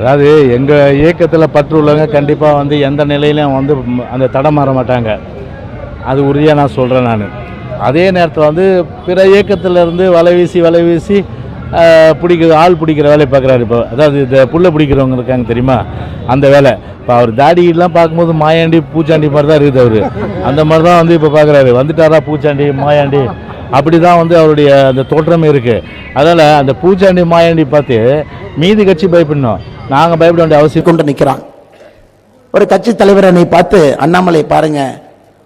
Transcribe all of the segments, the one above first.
அதாவது எங்கள் இயக்கத்தில் பற்று உள்ளவங்க கண்டிப்பாக வந்து எந்த நிலையிலையும் வந்து அந்த தடம் மாற மாட்டாங்க. அது உறுதியாக நான் சொல்கிறேன் நான். அதே நேரத்தில் வந்து பிற இயக்கத்திலேருந்து வலை வீசி வலை வீசி பிடிக்கிற ஆள் பிடிக்கிற வேலையை பார்க்குறாரு இப்போ. அதாவது இந்த புல்லை பிடிக்கிறவங்க இருக்காங்க தெரியுமா? அந்த வேலை. இப்போ அவர் தாடியெல்லாம் பார்க்கும்போது மாயாண்டி பூச்சாண்டி மாதிரி தான் இருக்குது அவர். அந்த மாதிரி தான் வந்து இப்போ பார்க்குறாரு. வந்துட்டாரா பூச்சாண்டி மாயாண்டி? அப்படி தான் வந்து அவருடைய அந்த தோற்றம் இருக்குது அதனால் அந்த பூச்சாண்டி மாயாண்டி பார்த்து மீதி கட்சி பயப்படணும். நாங்கள் பயப்பட வேண்டிய அவசியம் கொண்டு நிற்கிறாங்க ஒரு கட்சி தலைவரை பார்த்து அண்ணாமலை பாருங்க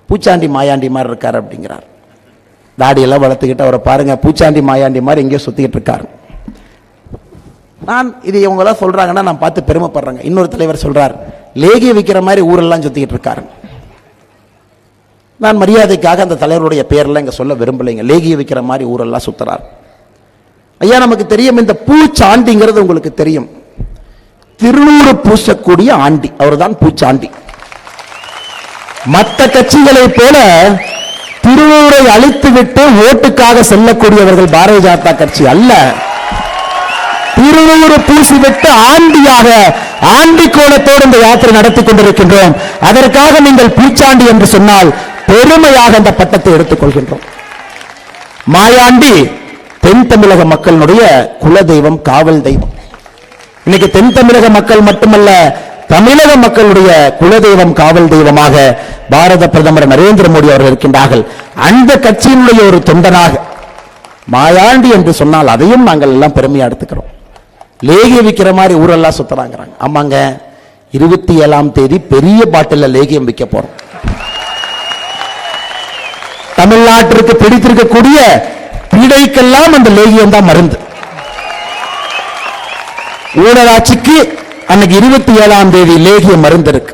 பூச்சாண்டி மாயாண்டி மாதிரி இருக்கார் அப்படிங்கிறார். தாடியெல்லாம் வளர்த்துக்கிட்டு அவரை பாருங்க பூச்சாண்டி மாயாண்டி மாதிரி எங்கேயோ சுற்றிக்கிட்டு இருக்காரு. நான் இது இவங்கெல்லாம் சொல்கிறாங்கன்னா நான் பார்த்து பெருமைப்படுறேங்க. இன்னொரு தலைவர் சொல்கிறார் லேகிய விற்கிற மாதிரி ஊரெல்லாம் சுற்றிக்கிட்டு இருக்காருங்க நான் மரியாதைக்காக அந்த தலைவருடைய பேரில் இங்கே சொல்ல விரும்பலைங்க லேகிய வைக்கிற மாதிரி ஊரெல்லாம் சுத்துறார். ஐயா நமக்கு தெரியும் இந்த பூச்சாண்டிங்கிறது உங்களுக்கு தெரியும். திருநூறு பூசக்கூடிய ஆண்டி. அவர் தான் பூச்சாண்டி. மற்ற கட்சிகளைப் போல திருநூரை அழித்துவிட்டு ஓட்டுக்காக செல்லக்கூடியவர்கள் பாரதிய ஜனதா கட்சி அல்ல. திருநூறு பூசிவிட்டு ஆண்டியாக ஆண்டி கோலத்தோடு இந்த யாத்திரை நடத்தி கொண்டிருக்கின்றோம். அதற்காக நீங்கள் பூச்சாண்டி என்று சொன்னால் பெருமையாக அந்த பட்டத்தை எடுத்துக்கொள்கின்றோம். மாயாண்டி தென் தமிழக குல தெய்வம் காவல் தெய்வம். இன்னைக்கு தென் தமிழக மக்கள் மட்டுமல்ல தமிழக மக்களுடைய குலதெய்வம் காவல் தெய்வமாக பாரத பிரதமர் நரேந்திர மோடி அவர்கள் இருக்கின்றார்கள். அந்த கட்சியினுடைய ஒரு தொண்டனாக மாயாண்டி என்று சொன்னால் அதையும் நாங்கள் எல்லாம் பெருமையா எடுத்துக்கிறோம். லேகிய விற்கிற மாதிரி ஊரெல்லாம் சுத்துறாங்கிறாங்க. ஆமாங்க இருபத்தி ஏழாம் தேதி பெரிய பாட்டில லேகியம் விற்க போறோம். தமிழ்நாட்டிற்கு பிடித்திருக்கக்கூடிய பீடைக்கெல்லாம் அந்த லேகியம் தான் மருந்து. ஊழலாட்சிக்கு அன்னைக்கு இருபத்தி ஏழாம் தேதி லேகிய மருந்து இருக்கு.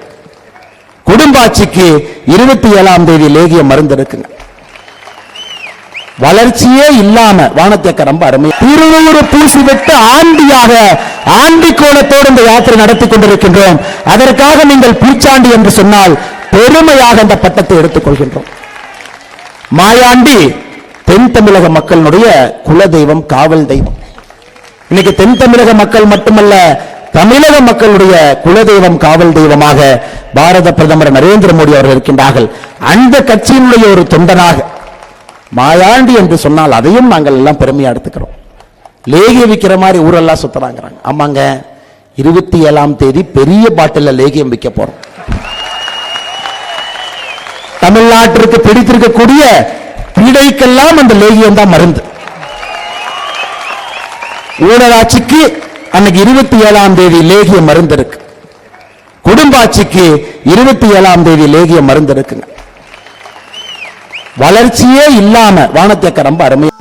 குடும்பாட்சிக்கு இருபத்தி ஏழாம் தேதி லேகிய மருந்து இருக்குங்க. வளர்ச்சியே இல்லாம வானத்தேக்க ரொம்ப அருமை திருநூறு பூசி விட்டு ஆண்டியாக ஆண்டி கோலத்தோடு இந்த யாத்திரை நடத்தி கொண்டிருக்கின்றோம். அதற்காக நீங்கள் பூச்சாண்டி என்று சொன்னால் பெருமையாக அந்த பட்டத்தை எடுத்துக்கொள்கின்றோம் மாயாண்டி தென் தமிழக மக்களினுடைய குலதெய்வம் காவல் தெய்வம். இன்னைக்கு தென் தமிழக மக்கள் மட்டுமல்ல தமிழக மக்களுடைய குலதெய்வம் காவல் தெய்வமாக பாரத பிரதமர் நரேந்திர மோடி அவர்கள் இருக்கின்றார்கள். அந்த கட்சியினுடைய ஒரு தொண்டனாக மாயாண்டி என்று சொன்னால் அதையும் நாங்கள் எல்லாம் பெருமையா எடுத்துக்கிறோம். லேகிய விற்கிற மாதிரி ஊரெல்லாம் சுத்துறாங்கிறாங்க. ஆமாங்க இருபத்தி ஏழாம் தேதி பெரிய பாட்டில லேகியம் விற்க போறோம். தமிழ்நாட்டிற்கு பிடித்திருக்கக்கூடிய பீடைக்கெல்லாம் அந்த லேகியம் தான் மருந்து. ஊழலாட்சிக்கு அன்னைக்கு இருபத்தி ஏழாம் தேதி லேகிய மருந்து இருக்கு. குடும்பாட்சிக்கு இருபத்தி ஏழாம் தேதி லேகிய மருந்து இருக்குங்க. வளர்ச்சியே இல்லாம வானத்தேக்க ரொம்ப அருமையா